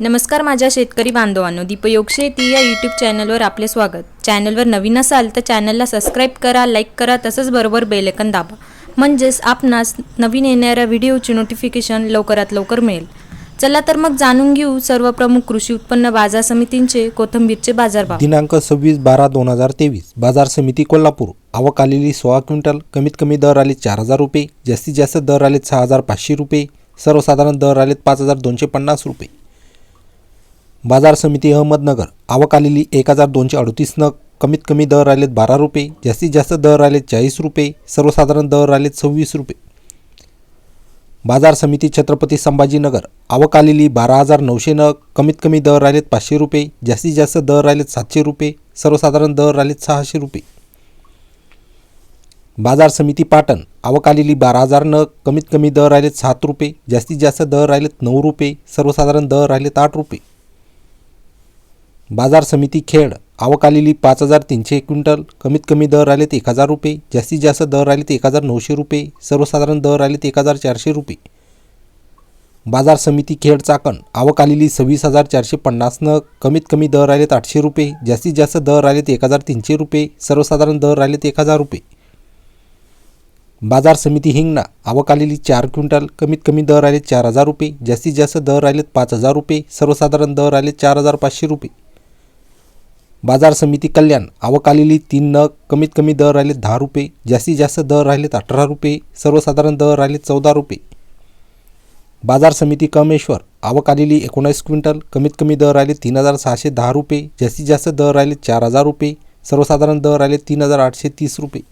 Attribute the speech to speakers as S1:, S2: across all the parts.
S1: नमस्कार माझ्या शेतकरी बांधवांनो दीपयोग शेती या यूट्यूब चॅनलवर आपले स्वागत. चॅनलवर नवीन असाल तर चॅनलला सबस्क्राईब करा लाईक करा तसंच बरोबर बेलेकन दाबा. म्हणजेच आपणास नवीन येणाऱ्या व्हिडिओची नोटिफिकेशन लवकरात लवकर मिळेल. चला तर मग जाणून घेऊ सर्व प्रमुख कृषी उत्पन्न बाजार समितींचे कोथंबीरचे बाजारभाव.
S2: दिनांक सव्वीस बारा दोन हजार तेवीस. बाजार समिती कोल्हापूर. आवक आलेली सोळा क्विंटल कमीत कमी दर आले चार हजार रुपये जास्तीत जास्त दर आले सहा हजार पाचशे रुपये सर्वसाधारण दर आलेत पाच हजार दोनशे पन्नास रुपये. बाजार समिती अहमदनगर. आवक आलेली एक हजार दोनशे अडतीस नग. कमीत कमी दर आलेत बारा रुपये. जास्तीत जास्त दर आलेत चाळीस रुपये. सर्वसाधारण दर आलेत सव्वीस रुपये. बाजार समिती छत्रपती संभाजीनगर. आवक आलेली बारा हजार नऊशे नग. कमीत कमी दर आलेत पाचशे रुपये. जास्तीत जास्त दर आलेत सातशे रुपये. सर्वसाधारण दर आलेत सहाशे रुपये. बाजार समिती पाटण. आवक आलेली बारा हजार नग. कमीत कमी दर आलेत सात रुपये. जास्तीत जास्त दर आलेत नऊ रुपये. सर्वसाधारण दर आलेत आठ रुपये. बाजार समिती खेड. आवक आलेली पाच हजार तीनशे क्विंटल. कमीत कमी दर आलेत एक हजार रुपये. जास्तीत जास्त दर आलेत एक हजार नऊशे रुपये. सर्वसाधारण दर आलेत एक हजार चारशे रुपये. बाजार समिती खेड चाकण. आवक आलेली सव्वीस हजार चारशे पन्नास नग. कमीत कमी दर आलेत आठशे रुपये. जास्तीत जास्त दर आलेत एक हजार तीनशे रुपये. सर्वसाधारण दर आलेत एक हजार रुपये. बाजार समिती हिंगणा. आवक आलेली चार क्विंटल. कमीत कमी दर आले चार हजार रुपये. जास्तीत जास्त दर आलेत पाच हजार रुपये. सर्वसाधारण दर आले चार हजार पाचशे रुपये. बाजार समिती कल्याण आवक आलेली तीन नग कमीत कमी दर राहिलेत दहा रुपये जास्तीत जास्त दर राहिलेत अठरा रुपये सर्वसाधारण दर राहिलेत चौदा रुपये. बाजार समिती कमेश्वर आवक आलेली एकोणावीस क्विंटल कमीत कमी दर राहिले तीन हजार सहाशे दहा रुपये जास्तीत जास्त दर राहिले चार हजार रुपये सर्वसाधारण दर राहिले तीन हजार आठशे तीस रुपये.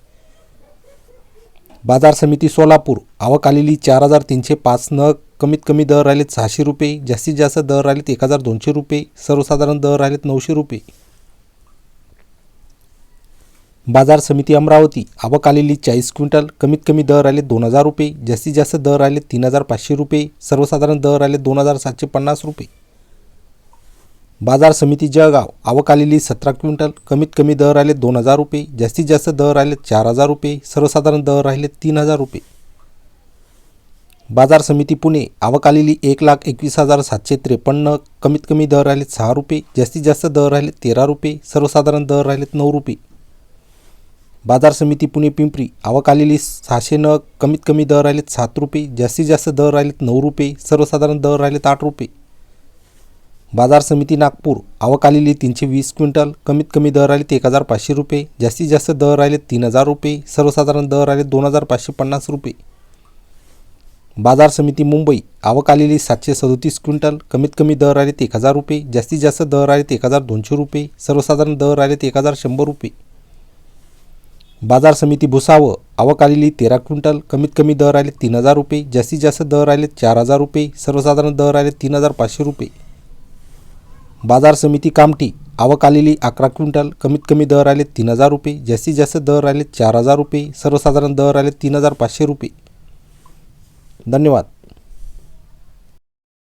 S2: बाजार समिती सोलापूर आवक आलेली चार हजार तीनशे पाच नग कमीत कमी दर राहिलेत सहाशे रुपये जास्तीत जास्त दर राहिलेत एक हजार दोनशे रुपये सर्वसाधारण दर राहिलेत नऊशे रुपये. बाजार समिती अमरावती. आवक आलेली चाळीस क्विंटल. कमीत कमी दर आले दोन हजार रुपये. जास्तीत जास्त दर आले तीन हजार पाचशे रुपये. सर्वसाधारण दर आले दोन हजार सातशे पन्नास रुपये. बाजार समिती जळगाव. आवक आलेली सतरा क्विंटल. कमीत कमी दर आले दोन हजार रुपये. जास्तीत जास्त दर आले चार हजार रुपये. सर्वसाधारण दर राहिले तीन हजार रुपये. बाजार समिती पुणे. आवक आलेली एक लाख एकवीस हजार सातशे त्रेपन्न. कमीत कमी दर राहिले सहा रुपये. जास्तीत जास्त दर राहिले तेरा रुपये. सर्वसाधारण दर राहिलेत नऊ रुपये. बाजार समिती पुणे पिंपरी. आवक आलेली सहाशे नग कमीत कमी दर राहिलेत सात रुपये. जास्तीत जास्त दर राहिलेत नऊ रुपये. सर्वसाधारण दर राहिलेत आठ रुपये. बाजार समिती नागपूर. आवक आलेली तीनशे वीस क्विंटल. कमीत कमी दर राहिलेत एक हजार पाचशे रुपये. जास्तीत जास्त दर राहिलेत तीन हजार रुपये. सर्वसाधारण दर राहिलेत दोन हजार पाचशे पन्नास रुपये. बाजार समिती मुंबई. आवक आलेली सातशे सदोतीस क्विंटल. कमीत कमी दर आलेत एक हजार रुपये. जास्तीत जास्त दर आलेत एक हजार दोनशे रुपये. सर्वसाधारण दर आलेत एक हजार शंभर रुपये. बाजार समिती भुसावळ आवक आलेली तेरा क्विंटल कमीत कमी दर आले तीन हजार रुपये जास्तीत जास्त दर आले चार हजार रुपये सर्वसाधारण दर आले तीन हजार पाचशे रुपये. बाजार समिती कामटी आवक आलेली अकरा क्विंटल कमीत कमी दर आले तीन हजार रुपये जास्तीत जास्त दर आले चार हजार रुपये सर्वसाधारण दर आले तीन हजार पाचशे रुपये. धन्यवाद.